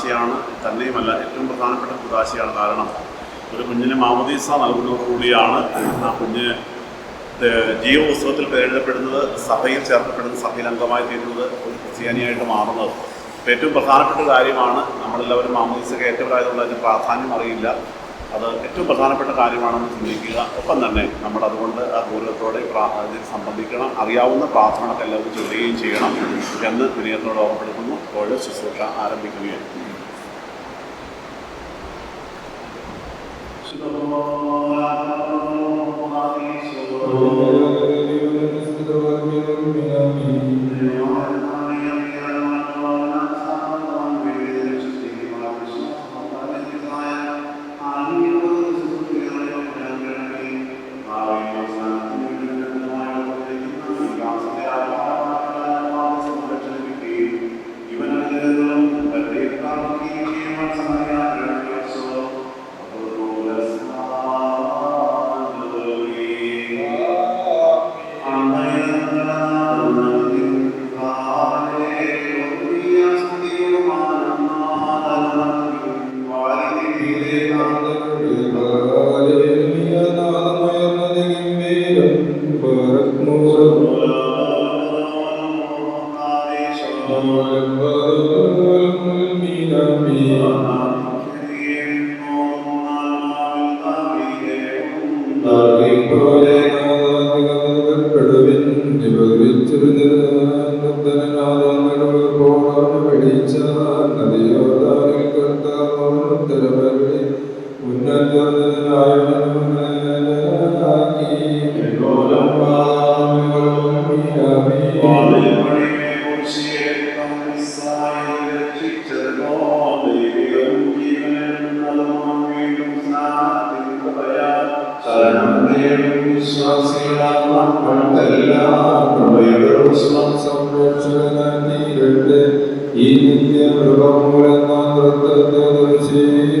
കുദാശയാണ് തന്നെയുമല്ല ഏറ്റവും പ്രധാനപ്പെട്ട കുദാശയാണ് കാരണം ഒരു കുഞ്ഞിന് മാമോദീസ നൽകുന്നതോടുകൂടിയാണ് ആ കുഞ്ഞ് ജീവപുസ്തകത്തിൽ പേരിടപ്പെടുന്നത് സഭയിൽ ചേർക്കപ്പെടുന്ന സഭയിൽ അംഗമായി തീരുന്നത് ഒരു ക്രിസ്ത്യാനിയായിട്ട് മാറുന്നത്. അപ്പോൾ ഏറ്റവും പ്രധാനപ്പെട്ട കാര്യമാണ് നമ്മളെല്ലാവരും മാമോദീസ കയറ്റവരായതുകൊണ്ട് അതിന് പ്രാധാന്യം അറിയില്ല. അത് ഏറ്റവും പ്രധാനപ്പെട്ട കാര്യമാണെന്ന് ചിന്തിക്കുക. ഒപ്പം തന്നെ നമ്മൾ അതുകൊണ്ട് ആ ഗൗരവത്തോടെ ഇതിൽ സംബന്ധിക്കണം അറിയാവുന്ന പ്രാർത്ഥനകളൊക്കെ എല്ലാവരും ചൊല്ലുകയും ചെയ്യണം എന്ന് വിനയത്തോട് ഓർമ്മപ്പെടുത്തുന്നു. ഇപ്പോൾ ശുശ്രൂഷ Oh. الله أكبر من المؤمنين ഈ നിത്യമൃഗമൂലം നൃത്തത്തെ നിങ്ങളെ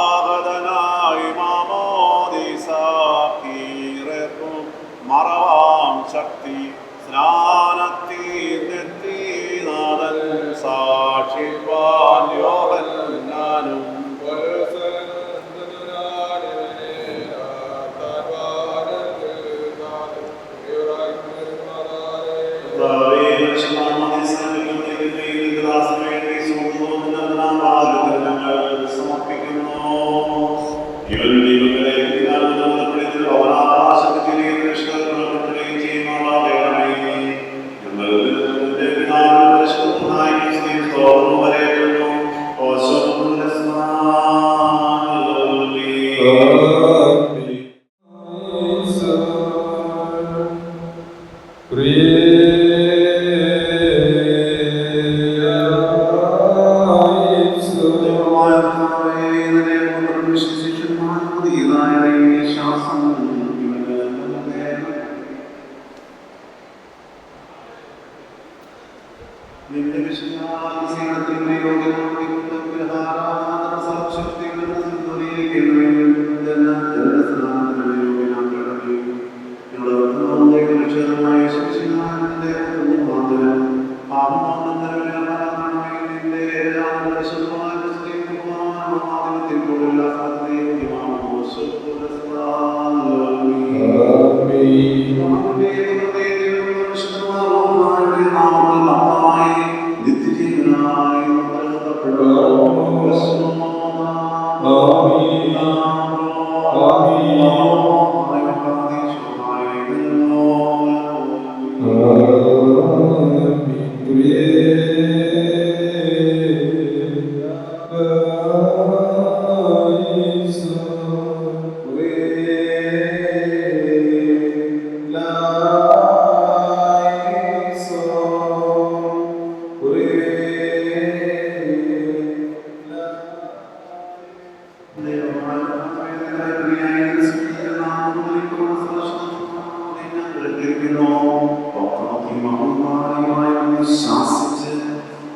നിന്റെ വിശുദ്ധാസനത്തിന്റെ യോഗ്യതയോടെ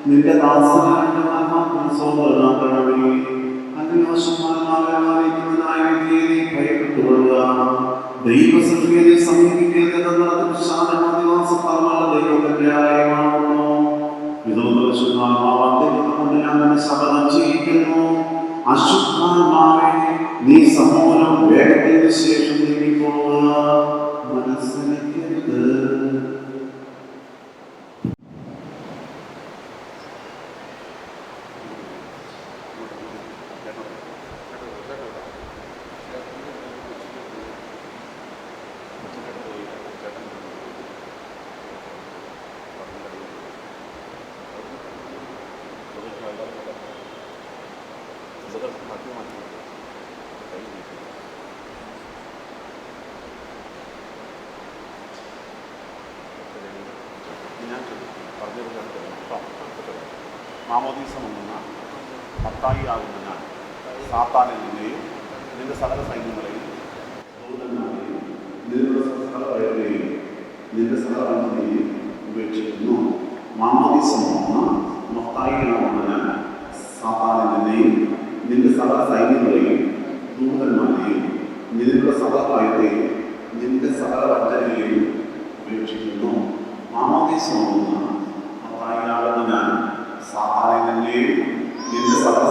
നിന്റെ ദാസനായ ആത്മാക്കൾ സോദരനാക്കണമേ അന്വേഷണമായിരിക്കുന്നതായ വ്യക്തിയെ ഭയപ്പെട്ടുകൊള്ളുക. ദൈവസൃഷ്ടിയെ സമീപിക്കേണ്ടതെന്ന വിശാലമാദിവാസത്താലുള്ള ദൈവകന്യായമാകുന്നു ഇതൊന്നും ശുദ്ധാത്മാവാന്തരികം കൊണ്ട് ഞാൻ തന്നെ ശപഥം ചെയ്യിക്കുന്നു. അശുദ്ധാത്മാവെ നീ സമൂലം വേഗത്തിന് ശേഷം നീങ്ങിപ്പോവുക മനസ്സിലാക്കരുത് ഞാൻ പറഞ്ഞു മാമോദീസ മുങ്ങുന്ന മത്തായി ആകുന്ന ഞാൻ സാത്താനിൽ നിന്നെയും നിന്റെ സകല സൈന്യങ്ങളെയും നിന്റെ സകല വയറിനെയും നിന്റെ സകല വണ്ടിനെയും ഉപേക്ഷിക്കുന്നു. മാമോദീസ മുങ്ങുന്ന മത്തായി ആകുന്ന ഞാൻ സാത്താനിൽ നിന്നെയും നിന്റെ സകല സൈന്യങ്ങളെയും ദൂതന്മാരെയും നിന്റെ സകല ഭയത്തെയും നിന്റെ സകല വഞ്ചനയെയും ഉപേക്ഷിക്കുന്നു. സാധാരണയെയും നിന്റെ സകല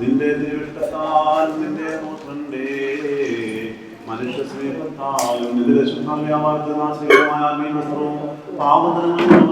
നിന്റെ തിരുവിഷ്ടത്താൽ നിന്റെ പുത്രന്റെ മനുഷ്യ സ്നേഹത്താലും നിന്റെ രക്ഷാവ്യാപാരമായ ആത്മീയവസ്ത്രവും പാവതരങ്ങളുമായി തിരുവാൻ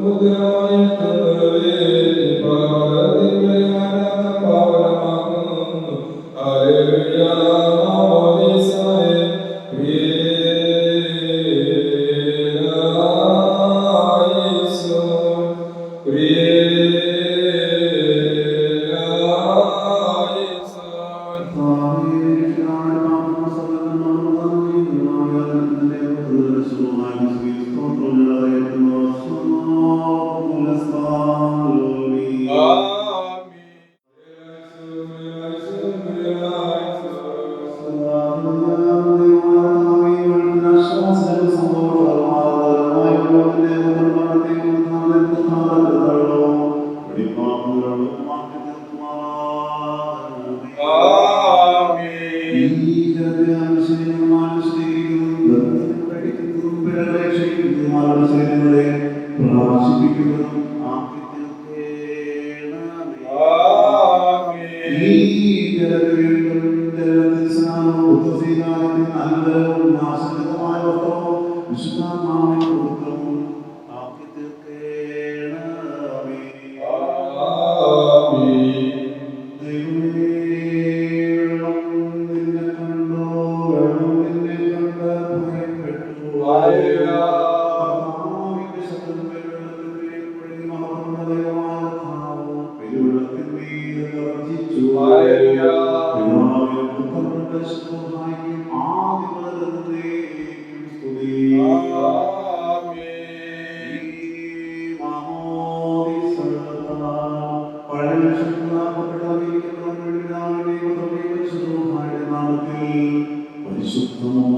Mudra Vaya Tantra Vedi Paradipayana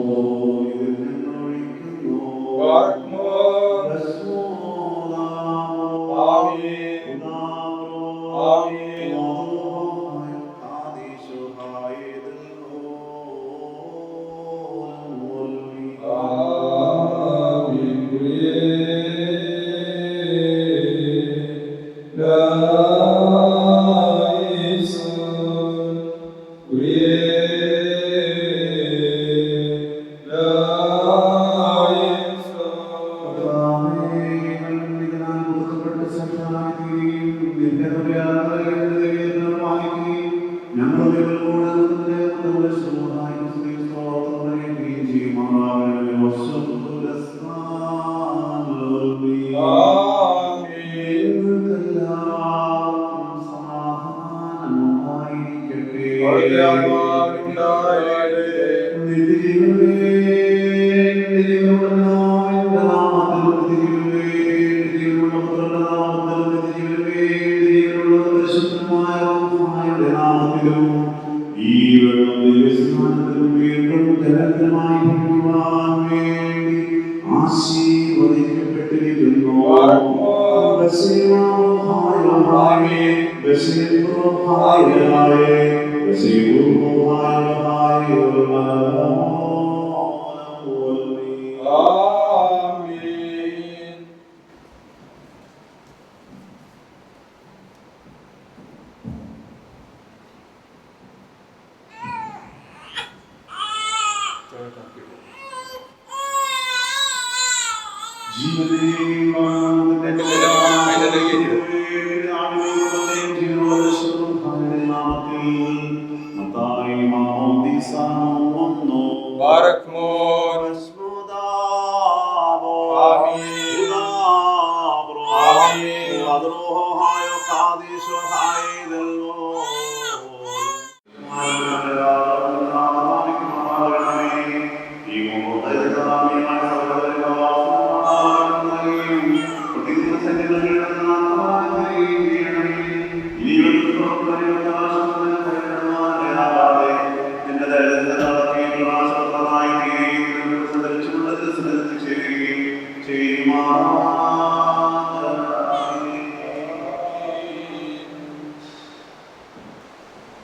Lord. Lord. the Ruhai Lahai, Blessed Ruhai Lahai, the Ruhai Lahai, Blessed Ruhai Lahai, Mubarak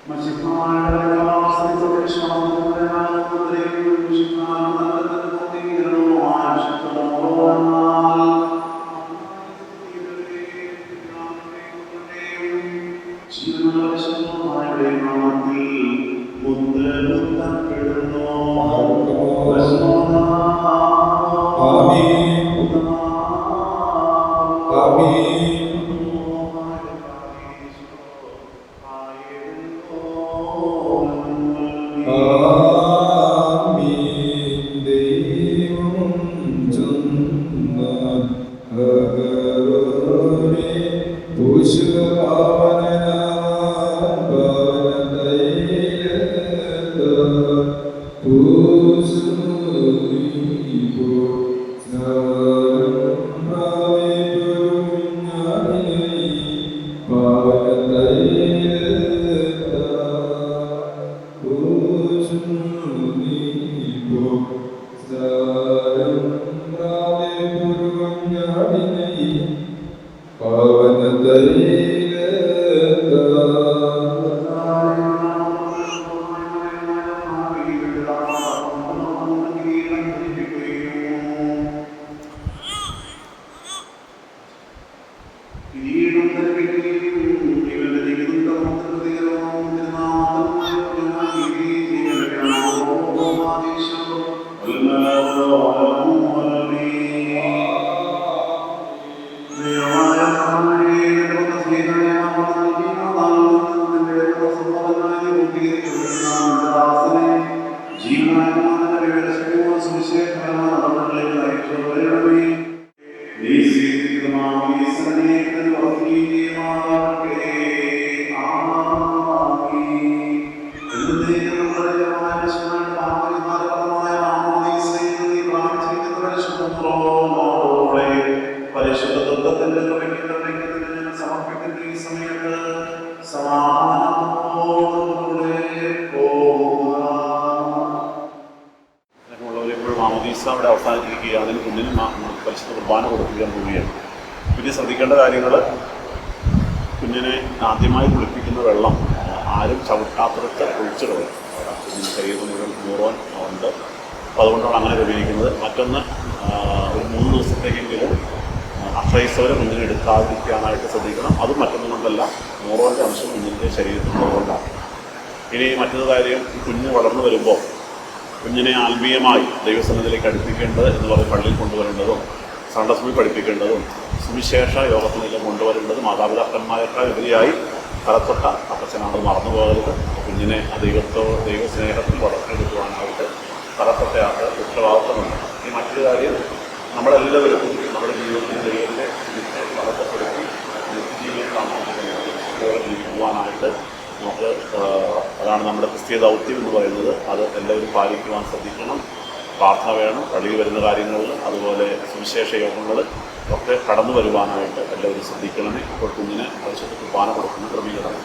മനുഷ്യന്മാരുടെ ആശ്രയിച്ച ക്ഷണം മുതലായ കുർബാന കൊടുപ്പിക്കാൻ പോവുകയാണ്. പിന്നെ ശ്രദ്ധിക്കേണ്ട കാര്യങ്ങൾ കുഞ്ഞിനെ ആദ്യമായി കുളിപ്പിക്കുന്ന വെള്ളം ആരും ചവിട്ടാപ്പുറത്ത് ഒഴിച്ചിടണം കുഞ്ഞിന്റെ ശരീരം മുഴുവൻ മൂറുവാൻ ഉണ്ട്. അപ്പോൾ അതുകൊണ്ടാണ് അങ്ങനെ ഉപയോഗിക്കുന്നത്. മറ്റൊന്ന് ഒരു മൂന്ന് ദിവസത്തേക്കെങ്കിലും അക്ഷയസവരെ കുഞ്ഞിനെ എടുക്കാതിരിക്കാനായിട്ട് ശ്രദ്ധിക്കണം. അതും മറ്റൊന്നും കൊണ്ടല്ല മൂറുവാന്റെ അംശം കുഞ്ഞിന്റെ ശരീരത്തിലുള്ളതുകൊണ്ടാണ് ഇനി മറ്റൊരു കാര്യം കുഞ്ഞ് വളർന്നു വരുമ്പോൾ കുഞ്ഞിനെ ആത്മീയമായി ദൈവസന്നിധിയിലേക്ക് അടുപ്പിക്കേണ്ടത് എന്ന് പറഞ്ഞ് പള്ളിയിൽ കൊണ്ടുവരേണ്ടതും സണ്ടസ്മി പഠിപ്പിക്കേണ്ടതും സുവിശേഷ യോഗത്തിലേക്ക് കൊണ്ടുവരേണ്ടത് മാതാപിതാക്കന്മാരെക്കാൾ ഉപരിയായി തലത്തൊട്ട അപ്പച്ചനാണ് മറന്നു പോകരുത്. കുഞ്ഞിനെ ദൈവത്തോ ദൈവസ്നേഹത്തിൽ വളർത്തിയെടുക്കുവാനായിട്ട് തലത്തൊട്ടയാൾക്ക് ഉത്തരവാദിത്തമുണ്ട്. ഈ മറ്റൊരു കാര്യം നമ്മളെല്ലാവരും നമ്മുടെ ജീവിതത്തിൽ ദൈവത്തിന്റെ വിളിച്ച് വളർത്തപ്പെടുത്തി നിത്യജീവിതം ജീവിക്കുവാനായിട്ട് നമുക്ക് അതാണ് നമ്മുടെ ക്രിസ്തീയ ദൗത്യം എന്ന് പറയുന്നത്. അത് എല്ലാവരും പാലിക്കുവാൻ ശ്രദ്ധിക്കണം. പ്രാർത്ഥന വേണം പള്ളിയിൽ വരുന്ന കാര്യങ്ങളിൽ അതുപോലെ സുവിശേഷ യോഗങ്ങൾ ഒക്കെ കടന്നു വരുവാനായിട്ട് എല്ലാവരും ശ്രദ്ധിക്കണമേ ഇപ്പോൾ കുഞ്ഞിന് പരിശുദ്ധ കുർബാന കൊടുക്കുന്ന ക്രമീകരണം.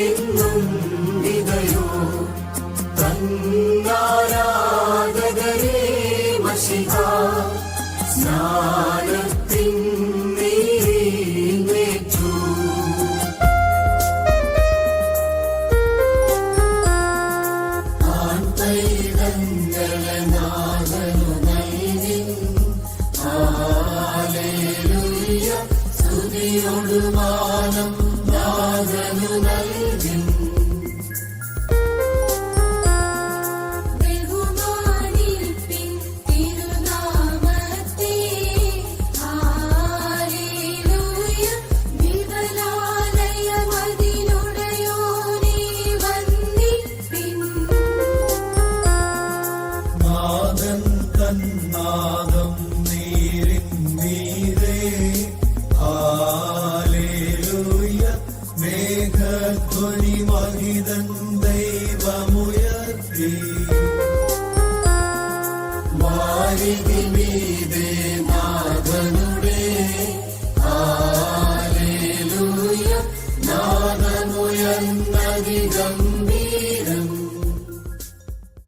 നിന്നും വിതയോ തന്നാരാധകരെ മഷിക